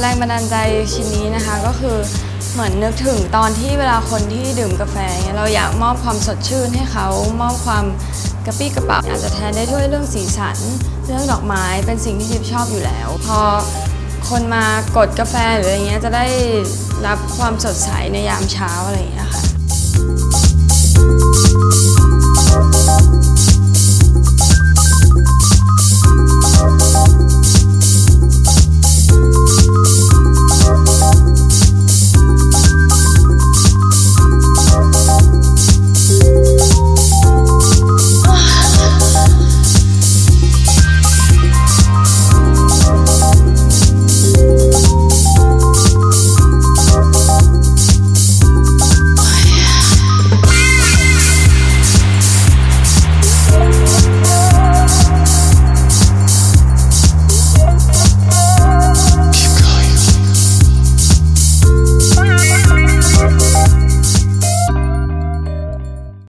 แรงบันดาลใจชิ้นนี้นะคะก็คือเหมือนนึกถึงตอนที่เวลาคนที่ดื่มกาแฟ เราอยากมอบความสดชื่นให้เขามอบความกระปี้กระเป๋าอาจจะแทนได้ด้วยเรื่องสีสัน เรื่องดอกไม้เป็นสิ่งที่ทิพชอบอยู่แล้ว พอคนมากดกาแฟหรืออะไรเงี้ยจะได้รับความสดใสในยามเช้าอะไรอย่างเงี้ยค่ะ